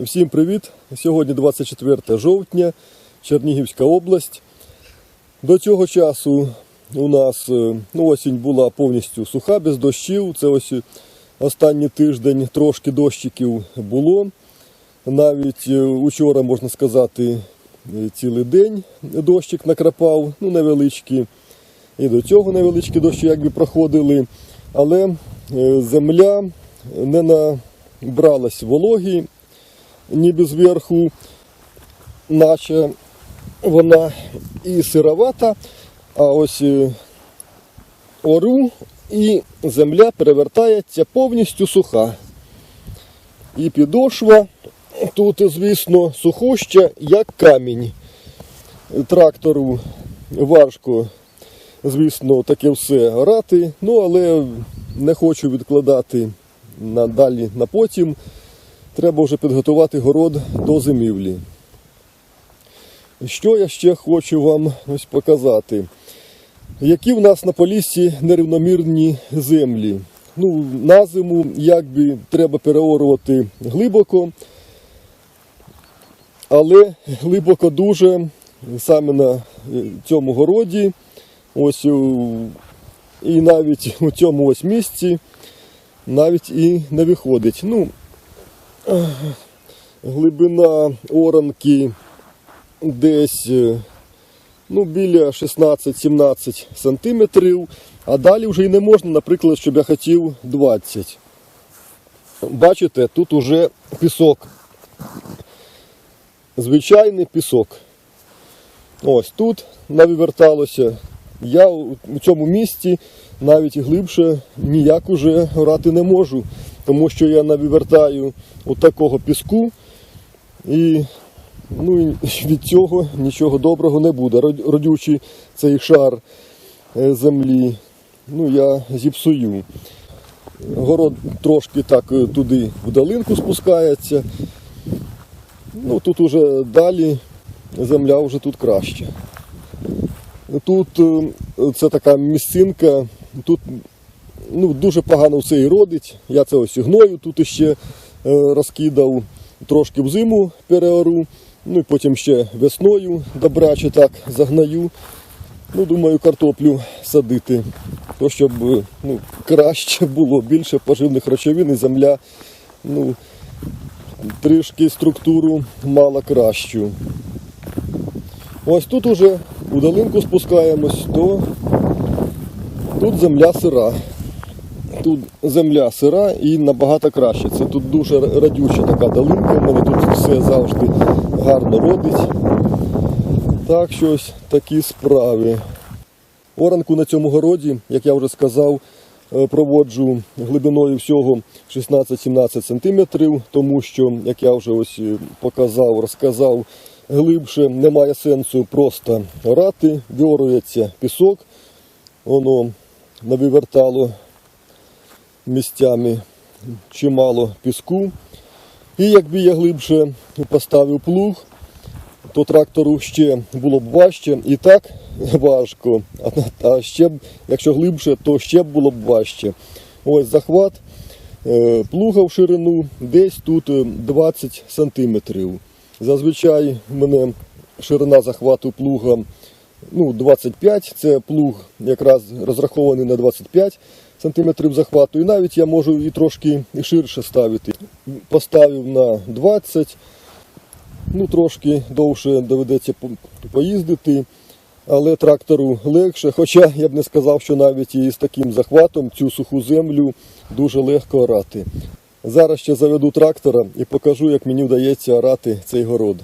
Всім привіт! Сьогодні 24 жовтня, Чернігівська область. До цього часу у нас е, ну, осінь була повністю суха, без дощів. Це ось останній тиждень трошки дощиків було. Навіть е, учора, можна сказати, е, цілий день дощик накрапав, ну невеличкі. І до цього невеличкі дощі якби проходили. Але земля не набралась вологі, ніби зверху, наче вона і сировата, а ось е, ору і земля перевертається повністю суха. І підошва тут, звісно, сухуща, як камінь. Трактору важко, звісно, таке все орати, ну але не хочу відкладати надалі на потім. Треба вже підготувати город до зимівлі. Що я ще хочу вам ось показати? Які в нас на поліссі нерівномірні землі. Ну, на зиму якби треба переорувати глибоко, але глибоко дуже саме на е, цьому городі, ось і навіть у цьому ось місці навіть і не виходить. Ну, глибина оранки десь е, ну, біля 16-17 сантиметрів, а далі вже і не можна, наприклад, щоб я хотів 20. Бачите, тут уже пісок. Звичайний пісок. Ось тут навиверталося. Я у цьому місці навіть глибше ніяк уже грати не можу, тому що я навивертаю от такого піску і ну, і від цього нічого доброго не буде. Родючий цей шар е, землі ну, я зіпсую. Город трошки так е, туди в долинку спускається. Ну, тут уже далі земля вже тут краще. Тут е, це така місцинка, тут ну, дуже погано все і родить. Я це ось гною тут іще е, розкидав, трошки взиму переору, ну і потім ще весною добряче так загнаю. Ну, думаю, картоплю садити, то щоб е, ну, краще було, більше поживних речовин і земля ну, трішки структуру мала кращу. Ось тут уже у долинку спускаємось, то тут земля сира. Тут земля сира і набагато краще. Це тут дуже радюча така долинка, у мене тут все завжди гарно родить. Так, щось такі справи. Оранку на цьому городі, як я вже сказав, е, проводжу глибиною всього 16-17 см, тому що, як я вже ось е, показав, розказав, глибше немає сенсу просто орати, виорується пісок, воно навивертало місцями чимало піску. І якби я глибше поставив плуг, то трактору ще було б важче і так важко. А- ще б, якщо глибше, то ще б було б важче. Ось захват е, плуга в ширину десь тут е, 20 сантиметрів. Зазвичай в мене ширина захвату плуга ну, 25, це плуг якраз розрахований на 25 сантиметрів захвату. І навіть я можу і трошки ширше ставити. Поставив на 20 ну, трошки довше доведеться поїздити, але трактору легше. Хоча я б не сказав, що навіть і з таким захватом цю суху землю дуже легко орати. Зараз ще заведу трактора і покажу, як мені вдається орати цей город.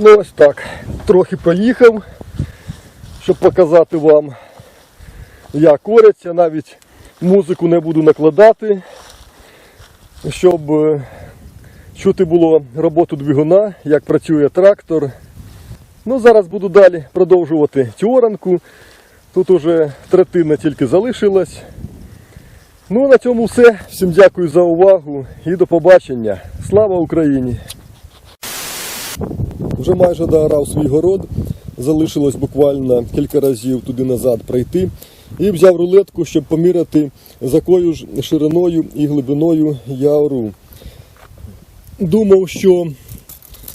Ну ось так. Трохи проїхав, щоб показати вам, як оряться. Навіть музику не буду накладати, щоб е, чути було роботу двигуна, як працює трактор. Ну, зараз буду далі продовжувати цю оранку. Тут уже третина тільки залишилась. Ну, на цьому все. Всім дякую за увагу і до побачення. Слава Україні! Вже майже доорав свій город. Залишилось буквально кілька разів туди назад пройти. І взяв рулетку, щоб поміряти, з якою ж шириною і глибиною я ору. Думав, що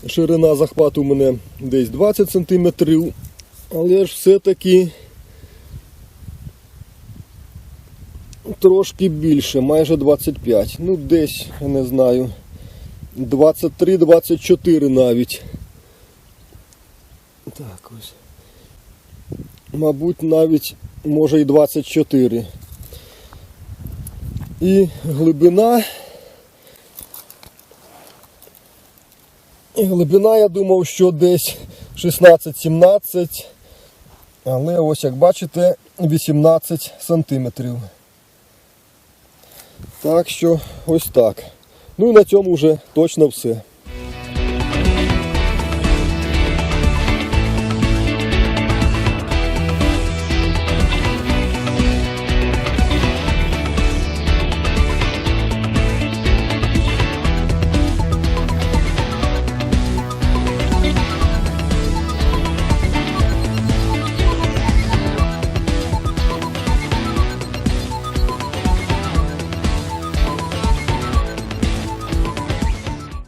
ширина захвату у мене десь 20 см, але ж все-таки трошки більше, майже 25. Ну, десь, я не знаю, 23-24 навіть. Так ось. Мабуть, навіть може і 24. І глибина. І глибина, я думав, що десь 16-17. Але ось як бачите, 18 сантиметрів. Так що ось так. Ну і на цьому вже точно все.